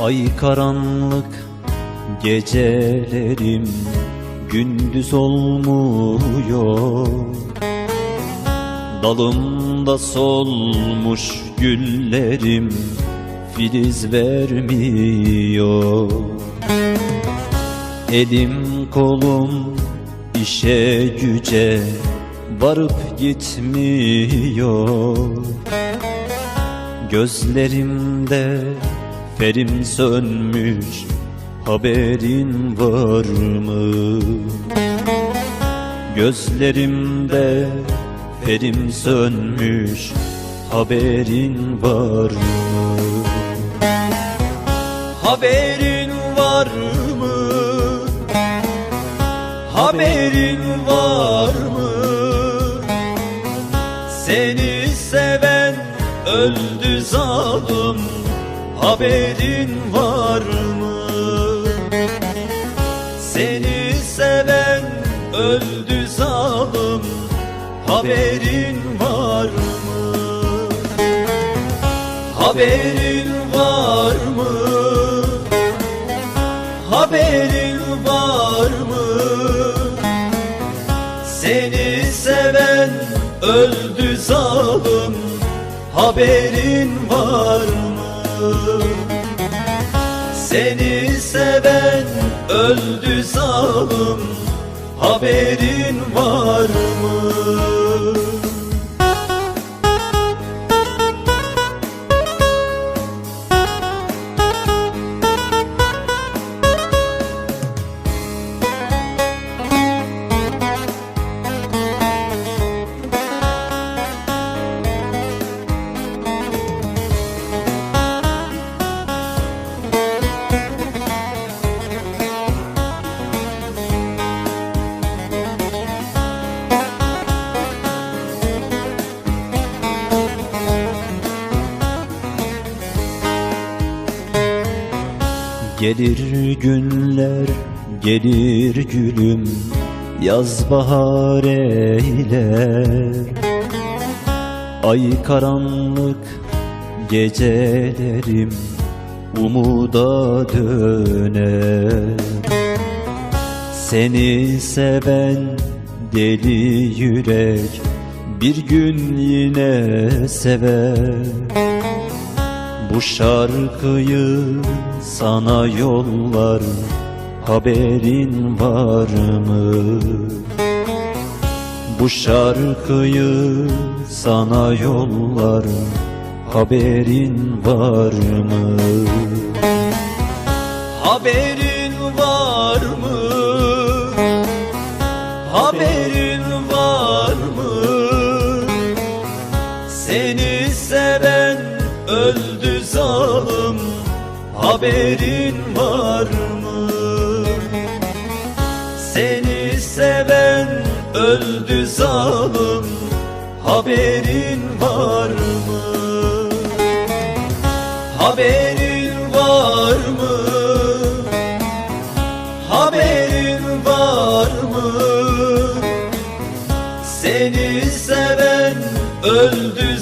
Ay karanlık gecelerim gündüz olmuyor. Dalımda solmuş güllerim filiz vermiyor. Elim kolum işe güce varıp gitmiyor. Gözlerimde ferim sönmüş haberin var mı? Gözlerimde ferim sönmüş haberin var mı? Haberin var mı? Haberin var mı? Seni seven öldü zalim Haberin var mı? Seni seven öldü zalim Haberin var mı? Haberin var mı? Haberin var mı? Seni seven öldü zalim Haberin var mı? Seni seven öldü zalim Haberin var mı? Gelir günler, gelir gülüm Yaz bahar eyler Ay karanlık gecelerim Umuda döner. Seni seven deli yürek Bir gün yine sever bu şarkıyı sana yollar Haberin var mı? Bu şarkıyı sana yollar Haberin var mı? Haberin var mı? Haberin var? Zalim Haberin var mı? Seni seven öldü zalim Haberin var mı? Haberin var mı? Haberin var mı? Seni seven öldü